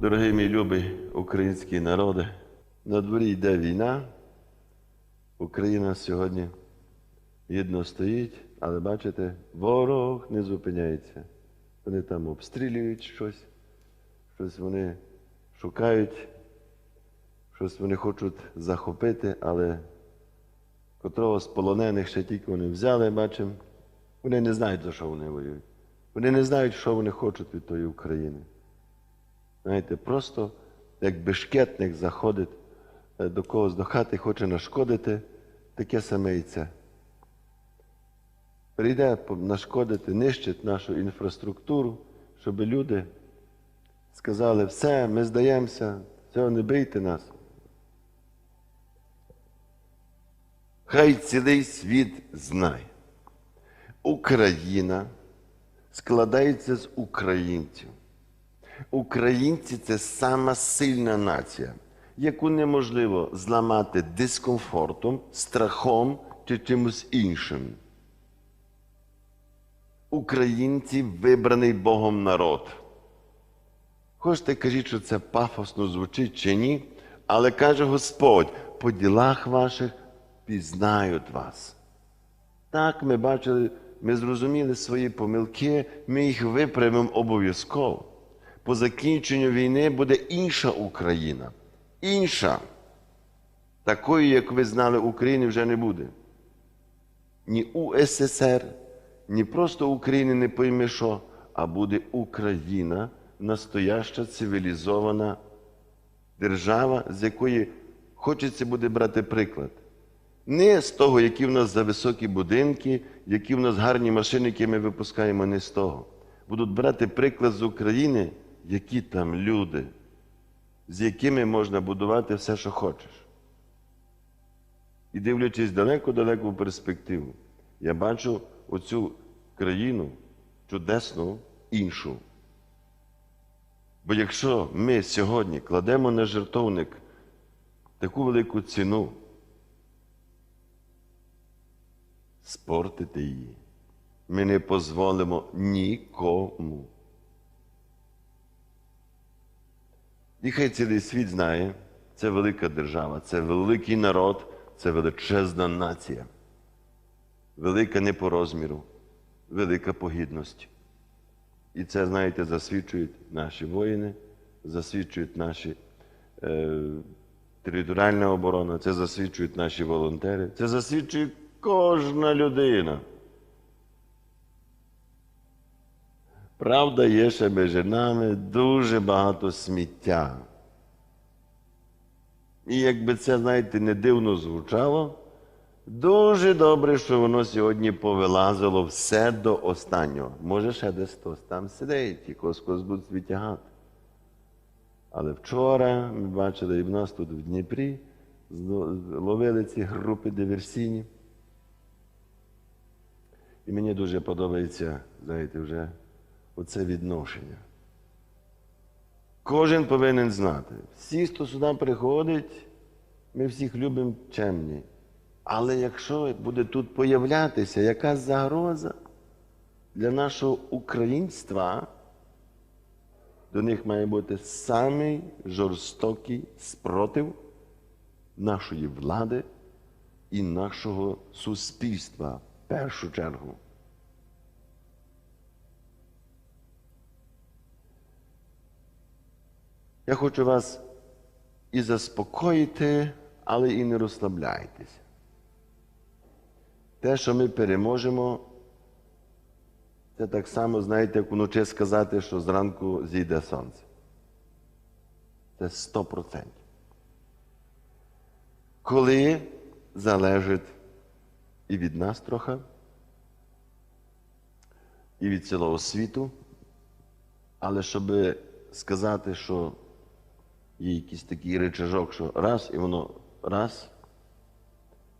Дорогий мій любий український народи, на дворі йде війна. Україна сьогодні гідно стоїть, але бачите, ворог не зупиняється. Вони там обстрілюють щось, щось вони шукають, щось вони хочуть захопити, але котрого з полонених ще тільки вони взяли, бачимо, вони не знають, за що вони воюють. Вони не знають, що вони хочуть від тої України. Знаєте, просто як бешкетник заходить е, до когось до хати, хоче нашкодити, таке саме і це. Прийде нашкодити, нищить нашу інфраструктуру, щоб люди сказали, все, ми здаємося, все, не бийте нас. Хай цілий світ знає. Україна складається з українців. Українці це сама сильна нація, яку неможливо зламати дискомфортом, страхом чи чимось іншим. Українці вибраний Богом народ. Хочете, кажіть, що це пафосно звучить чи ні, але каже Господь, по ділах ваших пізнають вас. Так, ми бачили, ми зрозуміли свої помилки, ми їх виправимо обов'язково. По закінченню війни буде інша Україна. Інша. Такою, як ви знали, України вже не буде. Ні УССР, ні просто України не пойми що, а буде Україна, настояща цивілізована держава, з якої хочеться буде брати приклад. Не з того, які в нас за високі будинки, які в нас гарні машини, які ми випускаємо, не з того. Будуть брати приклад з України, які там люди, з якими можна будувати все, що хочеш. І дивлячись далеко-далеко в перспективу, я бачу оцю країну чудесну, іншу. Бо якщо ми сьогодні кладемо на жертовник таку велику ціну, спортити її. Ми не дозволимо нікому. І хай цілий світ знає, це велика держава, це великий народ, це величезна нація. Велика не по розміру, велика по гідності. І це, знаєте, засвідчують наші воїни, засвідчують наші е, територіальна оборона, це засвідчують наші волонтери, це засвідчує кожна людина. Правда, є ще між нами дуже багато сміття. І якби це, знаєте, не дивно звучало, дуже добре, що воно сьогодні повилазило все до останнього. Може, ще десь хтось там сидить, і когось будуть відтягати. Але вчора ми бачили і в нас тут в Дніпрі ловили ці групи диверсійні. І мені дуже подобається, знаєте, вже оце відношення. Кожен повинен знати. Всі, хто сюди приходить, ми всіх любимо чемні. Але якщо буде тут появлятися якась загроза для нашого українства, до них має бути самий жорстокий спротив нашої влади і нашого суспільства в першу чергу. Я хочу вас і заспокоїти, але і не розслабляйтеся. Те, що ми переможемо, це так само, знаєте, як вночі сказати, що зранку зійде сонце. Це 100%. Коли залежить і від нас трохи, і від цілого світу, але щоб сказати, що є якийсь такий речажок, що раз і воно раз,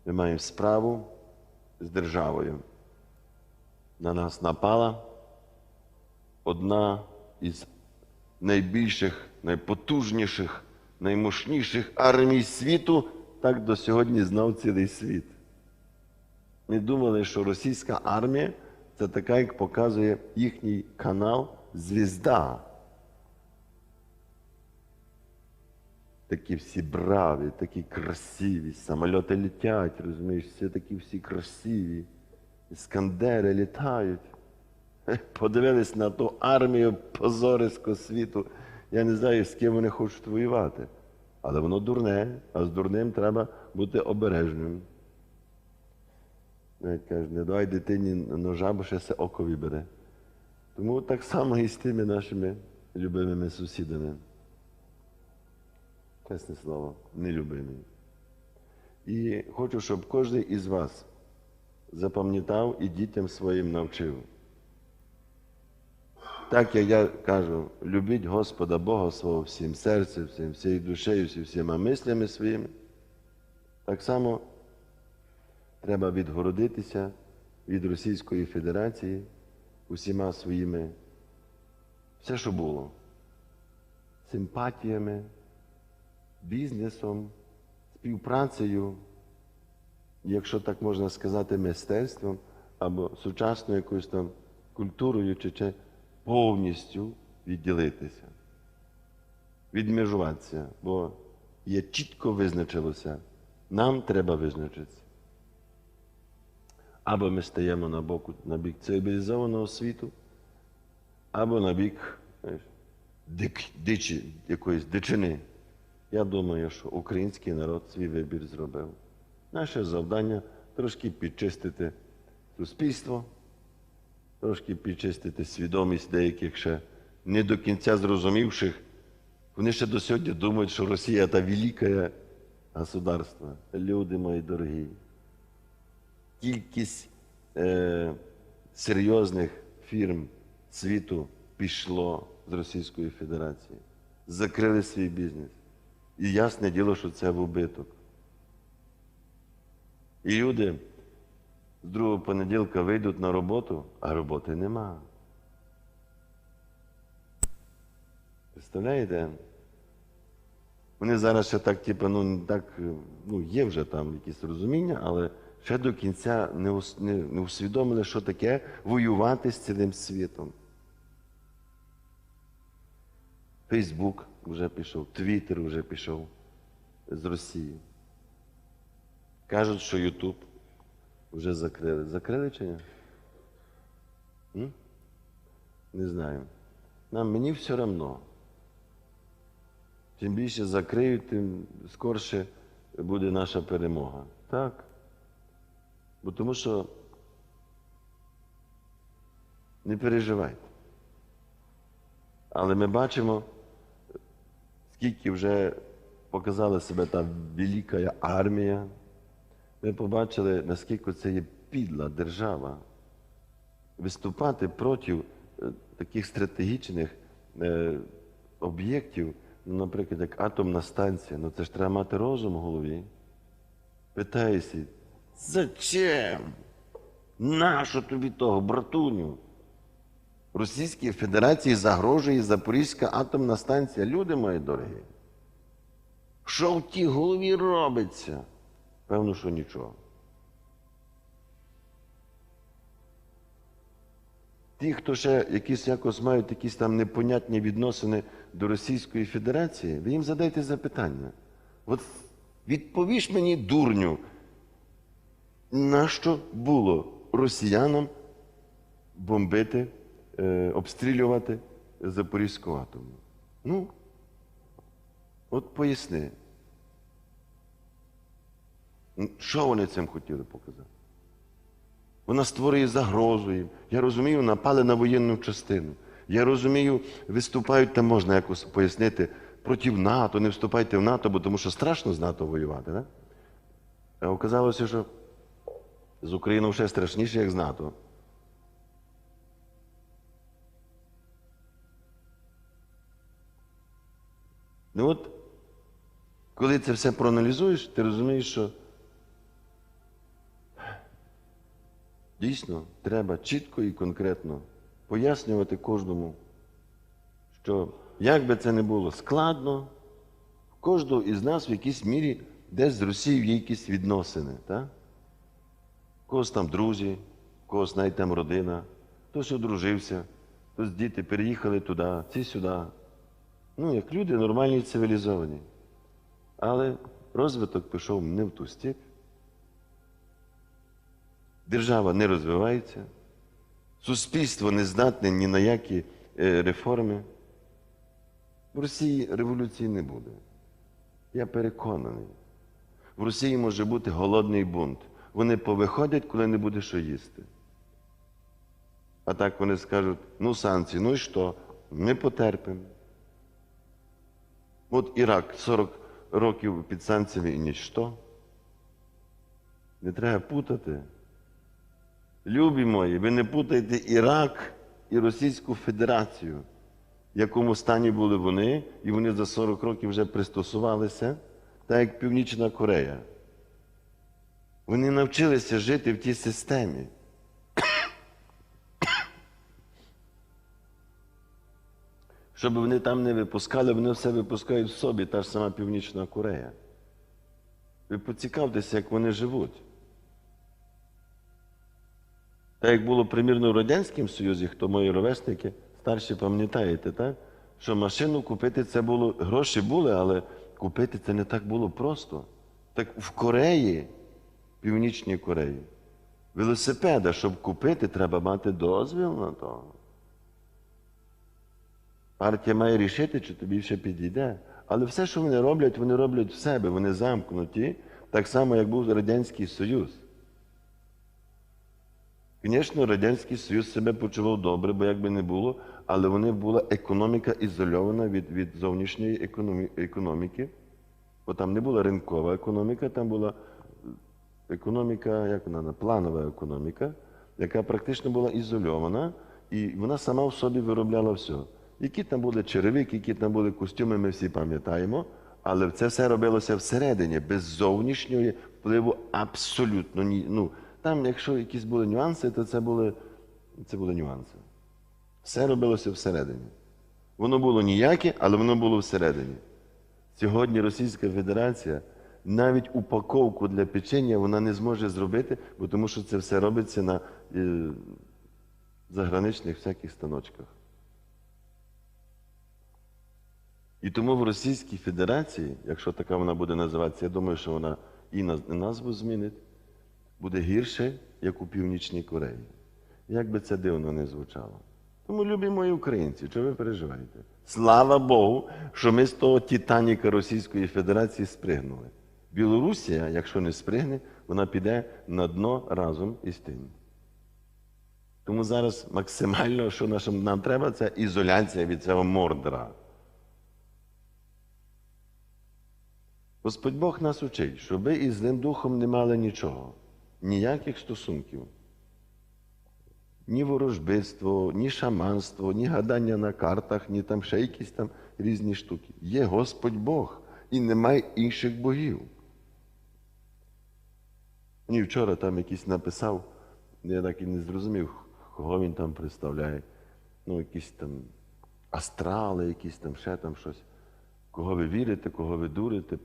ми маємо справу з державою. На нас напала одна із найбільших, найпотужніших, наймощніших армій світу, так до сьогодні знав цілий світ. Ми думали, що російська армія це така, як показує їхній канал Звізда. Такі всі браві, такі красиві, самольоти літять, розумієш, всі такі всі красиві, іскандери літають. Подивились на ту армію позориського світу. Я не знаю, з ким вони хочуть воювати. Але воно дурне, а з дурним треба бути обережним. Навіть кажуть, не давай дитині ножа, бо ще все око вибере. Тому так само і з тими нашими любимими сусідами. Чесне слово, нелюбимі. І хочу, щоб кожен із вас запам'ятав і дітям своїм навчив. Так як я кажу, любіть Господа Бога свого всім серцем, всім, всією душею, всі- всіма мислями своїми. Так само треба відгородитися від Російської Федерації усіма своїми, все, що було, симпатіями, бізнесом, співпрацею, якщо так можна сказати, мистецтвом або сучасною якоюсь там культурою чи, чи повністю відділитися, відмежуватися, бо є чітко визначилося, нам треба визначитися. Або ми стаємо на, боку, на бік цивілізованого світу, або на бік дик, дичі, якоїсь дичини. Я думаю, що український народ свій вибір зробив. Наше завдання трошки підчистити суспільство, трошки підчистити свідомість деяких ще не до кінця зрозумівших. Вони ще до сьогодні думають, що Росія це велике государство. Люди мої дорогі. Кількість е, серйозних фірм світу пішло з Російської Федерації, закрили свій бізнес. І ясне діло, що це в убиток. І люди з другого понеділка вийдуть на роботу, а роботи нема. Представляєте? Вони зараз ще так, типу, ну, так, ну, є вже там якісь розуміння, але ще до кінця не усвідомили, що таке воювати з цілим світом. Фейсбук вже пішов, Твіттер вже пішов з Росії. Кажуть, що Ютуб вже закрили. Закрили чи ні? М? Не знаю. Нам мені все одно. Чим більше закриють, тим скорше буде наша перемога. Так. Бо тому що не переживайте. Але ми бачимо, скільки вже показала себе та велика армія. Ми побачили, наскільки це є підла держава. Виступати проти е, таких стратегічних е, об'єктів, ну, наприклад, як атомна станція, ну це ж треба мати розум в голові. Питаюся, зачем? Нащо тобі того, братуню? Російській Федерації загрожує Запорізька атомна станція. Люди мої дорогі. Що в тій голові робиться? Певно, що нічого. Ті, хто ще якісь якось мають якісь там непонятні відносини до Російської Федерації, ви їм задайте запитання. От відповіш мені, дурню, нащо було росіянам бомбити, е, обстрілювати Запорізьку атомну? Ну, от поясни. Ну, Що вони цим хотіли показати? Вона створює загрозу їм. Я розумію, напали на воєнну частину. Я розумію, виступають там можна якось пояснити проти НАТО, не вступайте в НАТО, бо тому що страшно з НАТО воювати. Да? А оказалося, що з Україною ще страшніше, як з НАТО. Коли це все проаналізуєш, ти розумієш, що Дійсно, треба чітко і конкретно пояснювати кожному, що як би це не було складно, кожного із нас в якійсь мірі десь з Росією є якісь відносини. Так? Когось там друзі, когось навіть там родина, хтось одружився, хтось діти переїхали туди, ці сюди. Ну, як люди нормальні і цивілізовані. Але розвиток пішов не в ту степь. Держава не розвивається, суспільство не здатне ні на які е, реформи. В Росії революції не буде. Я переконаний. В Росії може бути голодний бунт. Вони повиходять, коли не буде що їсти. А так вони скажуть: ну, санкції, ну і що? Ми потерпимо. От Ірак 40 років під санкціями і ніщо. Не треба путати. Любі мої, ви не путайте Ірак і Російську Федерацію, в якому стані були вони, і вони за 40 років вже пристосувалися, так як Північна Корея. Вони навчилися жити в тій системі. Щоб вони там не випускали, вони все випускають в собі, та ж сама Північна Корея. Ви поцікавтеся, як вони живуть. Так як було примірно в Радянському Союзі, хто мої ровесники, старші пам'ятаєте, так? що машину купити це було, гроші були, але купити це не так було просто. Так в Кореї, Північній Кореї, велосипеда, щоб купити, треба мати дозвіл на то. Партія має рішити, чи тобі ще підійде. Але все, що вони роблять, вони роблять в себе, вони замкнуті, так само, як був Радянський Союз. Звісно, Радянський Союз себе почував добре, бо як би не було, але вони була економіка ізольована від, від зовнішньої економі, економіки. Бо там не була ринкова економіка, там була економіка, як вона, планова економіка, яка практично була ізольована, і вона сама в собі виробляла все. Які там були черевики, які там були костюми, ми всі пам'ятаємо, але це все робилося всередині, без зовнішнього впливу абсолютно. Ну, там, якщо якісь були нюанси, то це були, це були нюанси. Все робилося всередині. Воно було ніяке, але воно було всередині. Сьогодні Російська Федерація навіть упаковку для печення вона не зможе зробити, бо тому що це все робиться на е, заграничних всяких станочках. І тому в Російській Федерації, якщо така вона буде називатися, я думаю, що вона і назву змінить, буде гірше, як у Північній Кореї. Як би це дивно не звучало. Тому, любі мої українці, що ви переживаєте? Слава Богу, що ми з того Титаніка Російської Федерації спригнули. Білорусія, якщо не спригне, вона піде на дно разом із тим. Тому зараз максимально, що нам треба, це ізоляція від цього мордера. Господь Бог нас учить, щоб ви із злим духом не мали нічого, ніяких стосунків. Ні ворожбитство, ні шаманство, ні гадання на картах, ні там ще якісь там різні штуки. Є Господь Бог і немає інших богів. Мені вчора там якийсь написав, я так і не зрозумів, кого він там представляє. Ну, якісь там астрали, якісь там ще там щось. Кого ви вірите, кого ви дурите,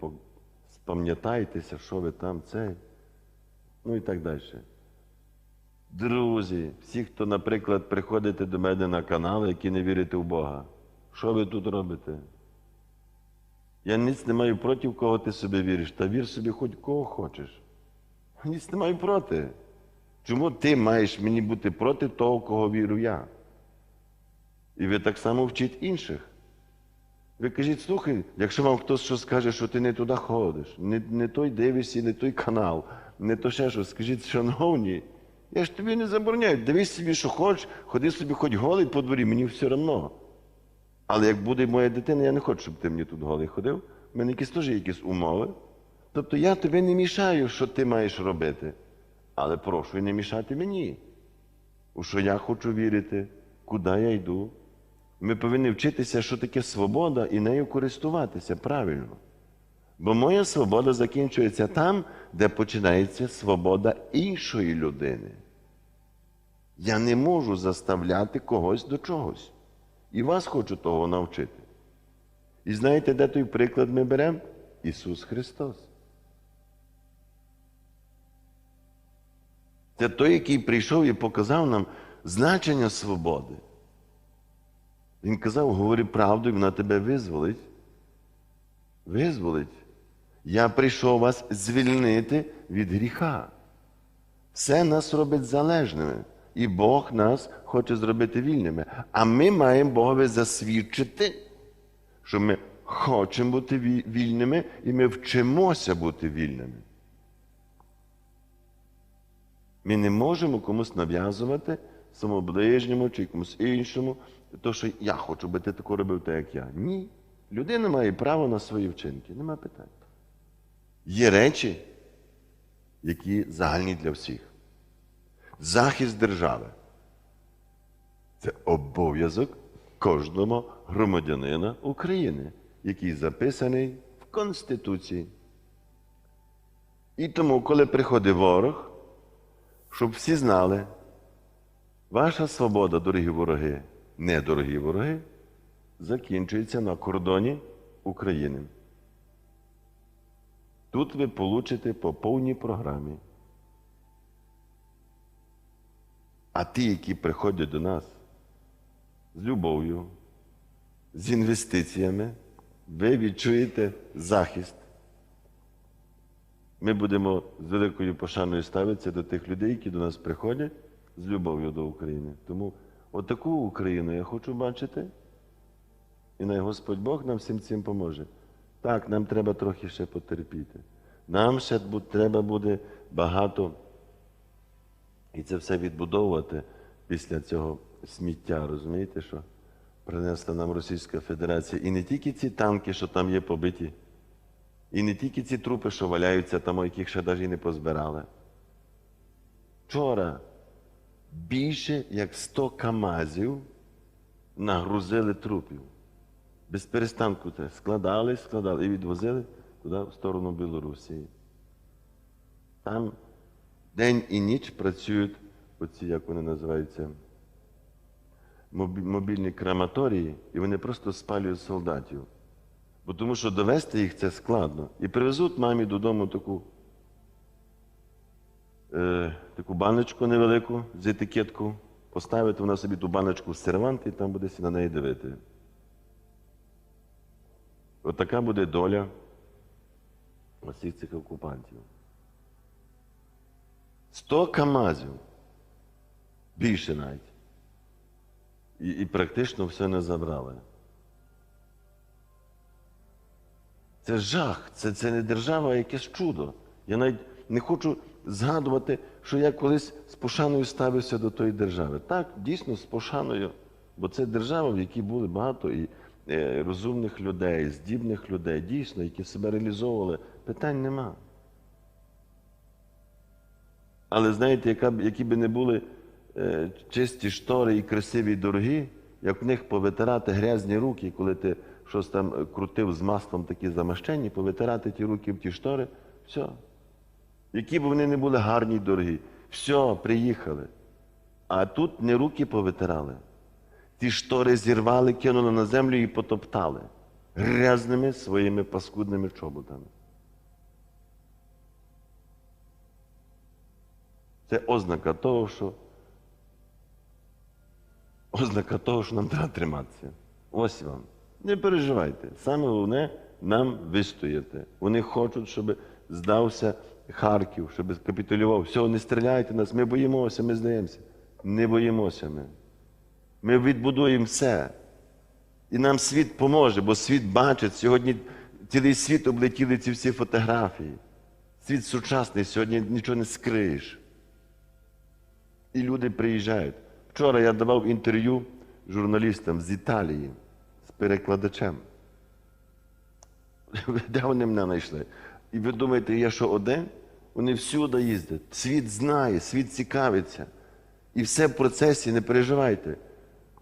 спам'ятайтеся, що ви там цей. Ну і так далі. Друзі, всі, хто, наприклад, приходите до мене на канал, які не вірите в Бога, що ви тут робите? Я ніц не маю проти, кого ти собі віриш, та вір собі хоч кого хочеш. Ніц не маю проти. Чому ти маєш мені бути проти того, кого вірю я? І ви так само вчіть інших. Ви кажіть, слухай, якщо вам хтось що скаже, що ти не туди ходиш, не, не той дивишся, не той канал, не то ще щось, скажіть, шановні, я ж тобі не забороняю, дивись собі, що хочеш, ходи собі хоч голий по дворі, мені все одно. Але як буде моя дитина, я не хочу, щоб ти мені тут голий ходив. У мене якісь теж якісь умови. Тобто я тобі не мішаю, що ти маєш робити. Але прошу не мішати мені. У що я хочу вірити, куди я йду. Ми повинні вчитися, що таке свобода, і нею користуватися правильно. Бо моя свобода закінчується там, де починається свобода іншої людини. Я не можу заставляти когось до чогось. І вас хочу того навчити. І знаєте, де той приклад ми беремо? Ісус Христос. Це той, який прийшов і показав нам значення свободи. Він казав, говори правду, і вона тебе визволить. Визволить. Я прийшов вас звільнити від гріха. Все нас робить залежними. І Бог нас хоче зробити вільними. А ми маємо Богові засвідчити, що ми хочемо бути вільними і ми вчимося бути вільними. Ми не можемо комусь нав'язувати своєму ближньому чи комусь іншому, то, що я хочу, би ти тако робив, так як я. Ні. Людина має право на свої вчинки, нема питань. Є речі, які загальні для всіх. Захист держави. Це обов'язок кожного громадянина України, який записаний в Конституції. І тому, коли приходить ворог, щоб всі знали, ваша свобода, дорогі вороги, не дорогі вороги, закінчується на кордоні України. Тут ви получите по повній програмі. А ті, які приходять до нас з любов'ю, з інвестиціями, ви відчуєте захист. Ми будемо з великою пошаною ставитися до тих людей, які до нас приходять з любов'ю до України. Тому отаку Україну я хочу бачити. І най Господь Бог нам всім цим поможе. Так, нам треба трохи ще потерпіти. Нам ще треба буде багато і це все відбудовувати після цього сміття, розумієте, що принесла нам Російська Федерація. І не тільки ці танки, що там є побиті, і не тільки ці трупи, що валяються там, яких ще навіть і не позбирали. Вчора більше як 100 камазів нагрузили трупів. Без перестанку це складали, складали і відвозили туди, в сторону Білорусі. Там день і ніч працюють оці, як вони називаються, мобільні крематорії, і вони просто спалюють солдатів. Бо тому що довести їх це складно. І привезуть мамі додому таку, е, таку баночку невелику з етикетку, поставити вона собі ту баночку в сервант і там буде на неї дивити. От буде доля усіх цих окупантів. 100 камазів. Більше навіть. І, і практично все не забрали. Це жах, це, це не держава, а якесь чудо. Я навіть не хочу згадувати, що я колись з пошаною ставився до тої держави. Так, дійсно, з пошаною, бо це держава, в якій були багато і е, розумних людей, здібних людей, дійсно, які себе реалізовували. Питань нема. Але знаєте, яка які би не були е, чисті штори і красиві і дорогі, як в них повитирати грязні руки, коли ти щось там е, крутив з маслом такі замащені, повитирати ті руки в ті штори, все. Які б вони не були гарні дорогі, все, приїхали. А тут не руки повитирали. Ті штори зірвали, кинули на землю і потоптали грязними своїми паскудними чоботами. Це ознака того, що ознака того, що нам треба триматися. Ось вам. Не переживайте. Саме головне нам вистояти. Вони хочуть, щоб здався Харків, щоб капітулював. Все, не стріляйте нас, ми боїмося, ми здаємося. Не боїмося ми. Ми відбудуємо все. І нам світ поможе, бо світ бачить, сьогодні цілий світ облетіли ці всі фотографії. Світ сучасний, сьогодні нічого не скриєш. І люди приїжджають. Вчора я давав інтерв'ю журналістам з Італії, з перекладачем. Де вони мене знайшли? І ви думаєте, я що один? Вони всюди їздять. Світ знає, світ цікавиться. І все в процесі, не переживайте.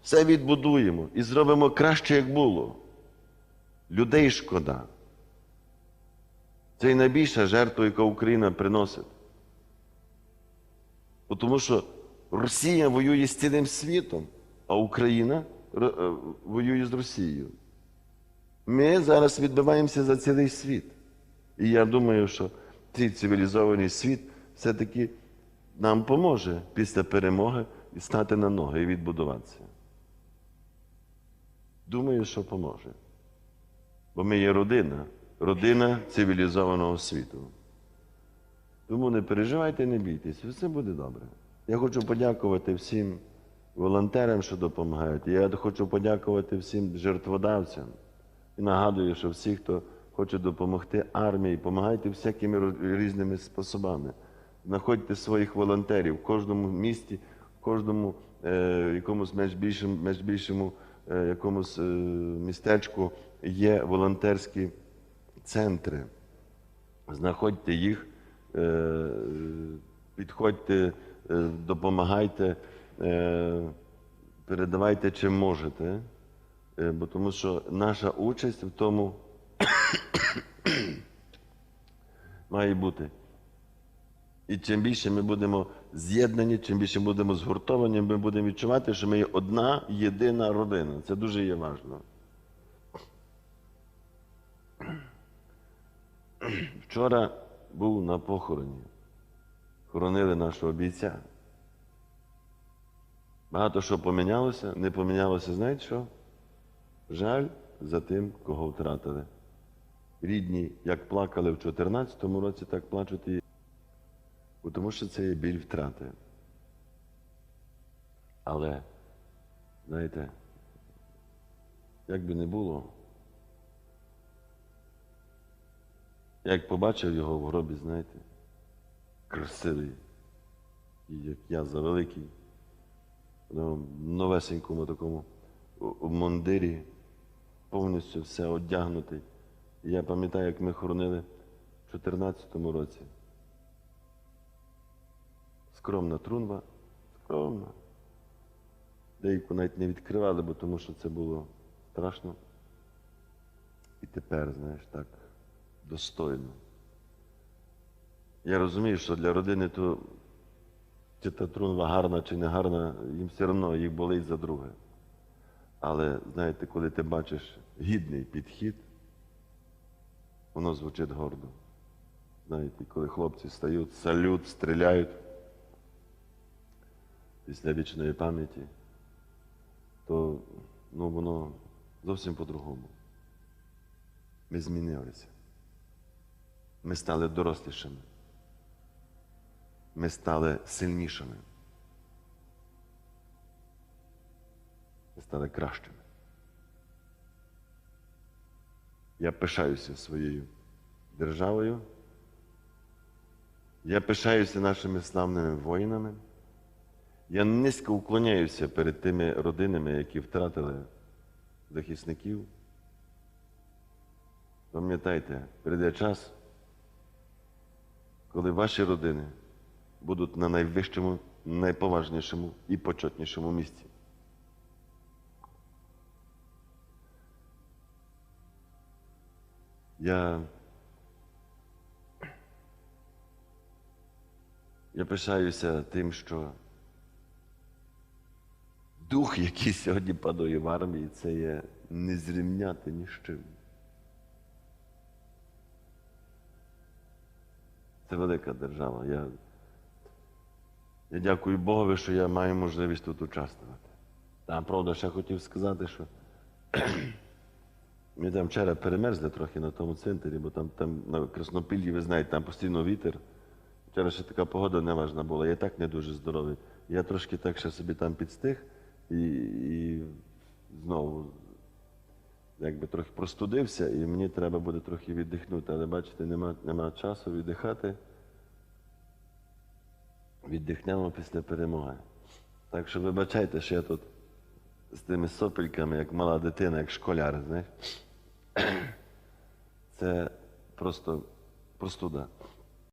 Все відбудуємо і зробимо краще, як було. Людей шкода. Це і найбільша жертва, яку Україна приносить. Тому що Росія воює з цілим світом, а Україна е, воює з Росією. Ми зараз відбиваємося за цілий світ. І я думаю, що цей цивілізований світ все-таки нам поможе після перемоги стати на ноги і відбудуватися. Думаю, що поможе. Бо ми є родина, родина цивілізованого світу. Тому не переживайте, не бійтесь, все буде добре. Я хочу подякувати всім волонтерам, що допомагають. Я хочу подякувати всім жертводавцям. І нагадую, що всі, хто хоче допомогти армії, допомагайте всякими різними способами. Знаходьте своїх волонтерів в кожному місті, в кожному е, якомусь менш більшому е, якомусь е, містечку є волонтерські центри. Знаходьте їх, е, підходьте, е, допомагайте, е, передавайте чим можете, е, бо тому що наша участь в тому має бути. І чим більше ми будемо з'єднані, чим більше будемо згуртовані, ми будемо відчувати, що ми є одна єдина родина. Це дуже є важливо. Вчора був на похороні. Хоронили нашого бійця. Багато що помінялося, не помінялося, знаєте що? Жаль за тим, кого втратили. Рідні, як плакали в 2014 році, так плачуть і. Тому що це є біль втрати. Але, знаєте, як би не було, як побачив його в гробі, знаєте, красивий, як я завеликий, в новесенькому такому у мундирі, повністю все одягнутий. Я пам'ятаю, як ми хоронили в 2014 році. Скромна трунва, скромна. Деяку навіть не відкривали, бо тому що це було страшно. І тепер, знаєш, так достойно. Я розумію, що для родини то чи та трунва гарна чи не гарна, їм все одно їх болить за друге. Але знаєте, коли ти бачиш гідний підхід, воно звучить гордо. Знаєте, коли хлопці стають, салют, стріляють після вічної пам'яті, то ну, воно зовсім по-другому. Ми змінилися. Ми стали дорослішими. Ми стали сильнішими. Ми стали кращими. Я пишаюся своєю державою. Я пишаюся нашими славними воїнами. Я низько уклоняюся перед тими родинами, які втратили захисників. Пам'ятайте, прийде час, коли ваші родини будуть на найвищому, найповажнішому і почетнішому місці. Я, я пишаюся тим, що дух, який сьогодні панує в армії, це є не зрівняти ні з чим. Це велика держава. Я, я дякую Богові, що я маю можливість тут участвувати. Та, правда, ще хотів сказати, що ми там вчора перемерзли трохи на тому цвинтарі, бо там, там на Краснопіллі, ви знаєте, там постійно вітер. Вчора ще така погода неважна була, я так не дуже здоровий. Я трошки так ще собі там підстиг і, і знову якби трохи простудився, і мені треба буде трохи віддихнути. Але бачите, нема, нема часу віддихати. Віддихнемо після перемоги. Так що вибачайте, що я тут з тими сопельками, як мала дитина, як школяр, знаєш. Це просто простуда.